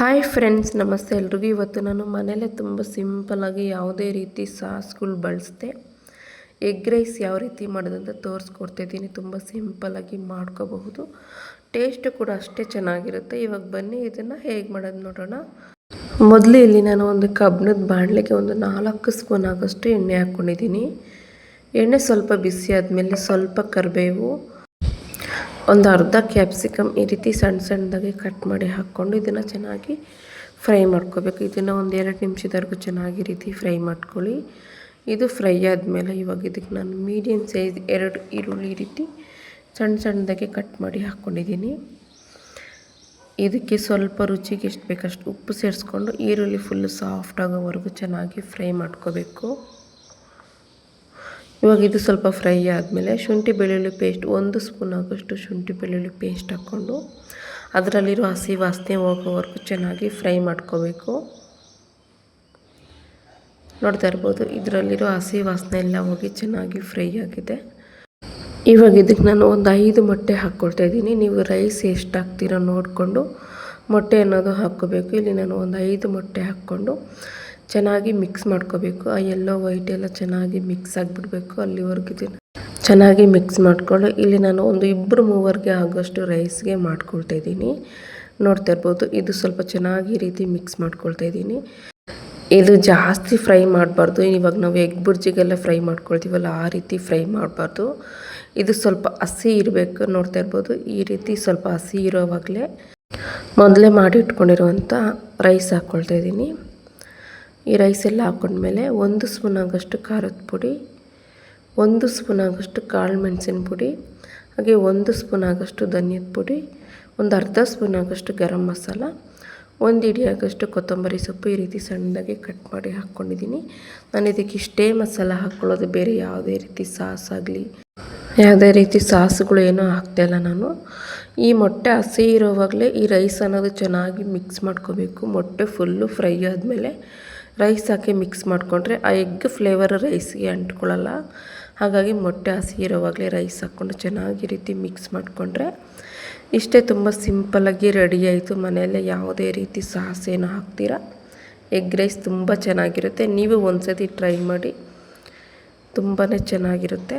Hi friends, ನಮಸ್ತೆ. ಎಲ್ರಿಗೂ ಇವತ್ತು ನಾನು ಮನೇಲೇ ತುಂಬ ಸಿಂಪಲಾಗಿ ಯಾವುದೇ ರೀತಿ ಸಾಸ್ಗಳು ಬಳಸದೆ. ಎಗ್ ರೈಸ್ ಯಾವ ರೀತಿ ಮಾಡೋದಂತ ತೋರಿಸ್ಕೊಡ್ತಿದ್ದೀನಿ ತುಂಬ ಸಿಂಪಲಾಗಿ ಮಾಡ್ಕೋಬಹುದು. ಟೇಸ್ಟು ಕೂಡ ಅಷ್ಟೇ ಚೆನ್ನಾಗಿರುತ್ತೆ. ಇವಾಗ ಬನ್ನಿ, ಇದನ್ನು ಹೇಗೆ ಮಾಡೋದು ನೋಡೋಣ. ಮೊದಲು ಇಲ್ಲಿ ನಾನು ಒಂದು ಕಬ್ಬಿಣದ ಬಾಣಲೆಗೆ ಒಂದು ನಾಲ್ಕು ಸ್ಪೂನ್ ಆಗೋಷ್ಟು ಎಣ್ಣೆ ಹಾಕ್ಕೊಂಡಿದ್ದೀನಿ. ಎಣ್ಣೆ ಸ್ವಲ್ಪ ಬಿಸಿ ಆದಮೇಲೆ ಸ್ವಲ್ಪ ಕರಿಬೇವು ಒಂದು ಅರ್ಧ ಕ್ಯಾಪ್ಸಿಕಮ್ ಈ ರೀತಿ ಸಣ್ಣ ಸಣ್ಣದಾಗಿ ಕಟ್ ಮಾಡಿ ಹಾಕ್ಕೊಂಡು ಇದನ್ನು ಚೆನ್ನಾಗಿ ಫ್ರೈ ಮಾಡ್ಕೋಬೇಕು. ಇದನ್ನು ಒಂದು ಎರಡು ನಿಮಿಷದವರೆಗೂ ಚೆನ್ನಾಗಿ ರೀತಿ ಫ್ರೈ ಮಾಡ್ಕೊಳ್ಳಿ. ಇದು ಫ್ರೈ ಆದಮೇಲೆ ಇವಾಗ ಇದಕ್ಕೆ ನಾನು ಮೀಡಿಯಮ್ ಸೈಜ್ ಎರಡು ಈರುಳ್ಳಿ ರೀತಿ ಸಣ್ಣ ಸಣ್ಣದಾಗೆ ಕಟ್ ಮಾಡಿ ಹಾಕ್ಕೊಂಡಿದ್ದೀನಿ. ಇದಕ್ಕೆ ಸ್ವಲ್ಪ ರುಚಿಗೆ ಎಷ್ಟು ಬೇಕಷ್ಟು ಉಪ್ಪು ಸೇರಿಸ್ಕೊಂಡು ಈರುಳ್ಳಿ ಫುಲ್ಲು ಸಾಫ್ಟ್ ಆಗೋವರೆಗೂ ಚೆನ್ನಾಗಿ ಫ್ರೈ ಮಾಡ್ಕೋಬೇಕು. ಇವಾಗ ಇದು ಸ್ವಲ್ಪ ಫ್ರೈ ಆದಮೇಲೆ ಶುಂಠಿ ಬೆಳ್ಳುಳ್ಳಿ ಪೇಸ್ಟ್, ಒಂದು ಸ್ಪೂನ್ ಆಗೋಷ್ಟು ಶುಂಠಿ ಬೆಳ್ಳುಳ್ಳಿ ಪೇಸ್ಟ್ ಹಾಕ್ಕೊಂಡು ಅದರಲ್ಲಿರೋ ಹಸಿ ವಾಸನೆ ಹೋಗೋವರೆಗೂ ಚೆನ್ನಾಗಿ ಫ್ರೈ ಮಾಡ್ಕೋಬೇಕು. ನೋಡ್ತಾ ಇರ್ಬೋದು, ಇದರಲ್ಲಿರೋ ಹಸಿ ವಾಸನೆ ಎಲ್ಲ ಹೋಗಿ ಚೆನ್ನಾಗಿ ಫ್ರೈ ಆಗಿದೆ. ಇವಾಗ ಇದಕ್ಕೆ ನಾನು ಒಂದು ಐದು ಮೊಟ್ಟೆ ಹಾಕ್ಕೊಳ್ತಾ ಇದ್ದೀನಿ. ನೀವು ರೈಸ್ ಎಷ್ಟು ಹಾಕ್ತೀರೋ ನೋಡಿಕೊಂಡು ಮೊಟ್ಟೆ ಅನ್ನೋದು ಹಾಕ್ಕೋಬೇಕು. ಇಲ್ಲಿ ನಾನು ಒಂದು ಐದು ಮೊಟ್ಟೆ ಹಾಕ್ಕೊಂಡು ಚೆನ್ನಾಗಿ ಮಿಕ್ಸ್ ಮಾಡ್ಕೋಬೇಕು. ಆ ಎಲ್ಲೋ ವೈಟ್ ಎಲ್ಲ ಚೆನ್ನಾಗಿ ಮಿಕ್ಸ್ ಆಗಿಬಿಡ್ಬೇಕು ಅಲ್ಲಿವರೆಗೂ ಚೆನ್ನಾಗಿ ಮಿಕ್ಸ್ ಮಾಡಿಕೊಂಡು ಇಲ್ಲಿ ನಾನು ಒಂದು ಇಬ್ಬರು ಮೂವರಿಗೆ ಆಗೋಷ್ಟು ರೈಸ್ಗೆ ಮಾಡ್ಕೊಳ್ತಾ ಇದ್ದೀನಿ. ನೋಡ್ತಾ ಇರ್ಬೋದು, ಇದು ಸ್ವಲ್ಪ ಚೆನ್ನಾಗಿ ರೀತಿ ಮಿಕ್ಸ್ ಮಾಡ್ಕೊಳ್ತಾ ಇದ್ದೀನಿ. ಇದು ಜಾಸ್ತಿ ಫ್ರೈ ಮಾಡಬಾರ್ದು. ಇವಾಗ ನಾವು ಎಗ್ ಬುರ್ಜಿಗೆಲ್ಲ ಫ್ರೈ ಮಾಡ್ಕೊಳ್ತೀವಲ್ಲ, ಆ ರೀತಿ ಫ್ರೈ ಮಾಡಬಾರ್ದು. ಇದು ಸ್ವಲ್ಪ ಹಸಿ ಇರಬೇಕು. ನೋಡ್ತಾ ಇರ್ಬೋದು, ಈ ರೀತಿ ಸ್ವಲ್ಪ ಹಸಿ ಇರೋವಾಗಲೇ. ಮೊದಲೇ ಮಾಡಿ ಇಟ್ಕೊಂಡಿರುವಂಥ ರೈಸ್ ಹಾಕ್ಕೊಳ್ತಾ ಇದ್ದೀನಿ. ಈ ರೈಸ್ ಎಲ್ಲ ಹಾಕ್ಕೊಂಡ್ಮೇಲೆ ಒಂದು ಸ್ಪೂನ್ ಆಗೋಷ್ಟು ಖಾರದ ಪುಡಿ, ಒಂದು ಸ್ಪೂನ್ ಆಗೋಷ್ಟು ಕಾಳು ಮೆಣಸಿನ ಪುಡಿ, ಹಾಗೆ ಒಂದು ಸ್ಪೂನ್ ಆಗೋಷ್ಟು ಧನಿಯದ ಪುಡಿ, ಒಂದು ಅರ್ಧ ಸ್ಪೂನ್ ಆಗೋಷ್ಟು ಗರಂ ಮಸಾಲ, ಒಂದು ಇಡಿ ಆಗೋಷ್ಟು ಕೊತ್ತಂಬರಿ ಸೊಪ್ಪು ಈ ರೀತಿ ಸಣ್ಣದಾಗಿ ಕಟ್ ಮಾಡಿ ಹಾಕ್ಕೊಂಡಿದ್ದೀನಿ. ನಾನು ಇದಕ್ಕೆ ಇಷ್ಟೇ ಮಸಾಲ ಹಾಕ್ಕೊಳ್ಳೋದು ಬೇರೆ ಯಾವುದೇ ರೀತಿ ಸಾಸ್ ಆಗಲಿ, ಯಾವುದೇ ರೀತಿ ಸಾಸ್ಗಳು ಏನೂ ಹಾಕ್ತಾಯಿಲ್ಲ ನಾನು. ಈ ಮೊಟ್ಟೆ ಹಸಿ ಇರೋವಾಗಲೇ ಈ ರೈಸ್ ಅನ್ನೋದು ಚೆನ್ನಾಗಿ ಮಿಕ್ಸ್ ಮಾಡ್ಕೋಬೇಕು. ಮೊಟ್ಟೆ ಫುಲ್ಲು ಫ್ರೈ ಆದಮೇಲೆ ರೈಸ್ ಹಾಕಿ ಮಿಕ್ಸ್ ಮಾಡಿಕೊಂಡ್ರೆ ಆ ಎಗ್ ಫ್ಲೇವರ್ ರೈಸ್ಗೆ ಅಂಟ್ಕೊಳ್ಳಲ್ಲ ಹಾಗಾಗಿ ಮೊಟ್ಟೆ ಹಸಿ ಇರೋವಾಗಲೇ ರೈಸ್ ಹಾಕ್ಕೊಂಡು ಚೆನ್ನಾಗಿ ರೀತಿ ಮಿಕ್ಸ್ ಮಾಡಿಕೊಂಡ್ರೆ ಇಷ್ಟೇ ತುಂಬ ಸಿಂಪಲ್ಲಾಗಿ ರೆಡಿ ಆಯಿತು. ಮನೆಯಲ್ಲೇ ಯಾವುದೇ ರೀತಿ ಸಾಸ್ ಏನು ಹಾಕ್ತೀರ? ಎಗ್ ರೈಸ್ ತುಂಬ ಚೆನ್ನಾಗಿರುತ್ತೆ. ನೀವು ಒಂದು ಸತಿ ಟ್ರೈ ಮಾಡಿ ತುಂಬಾ ಚೆನ್ನಾಗಿರುತ್ತೆ.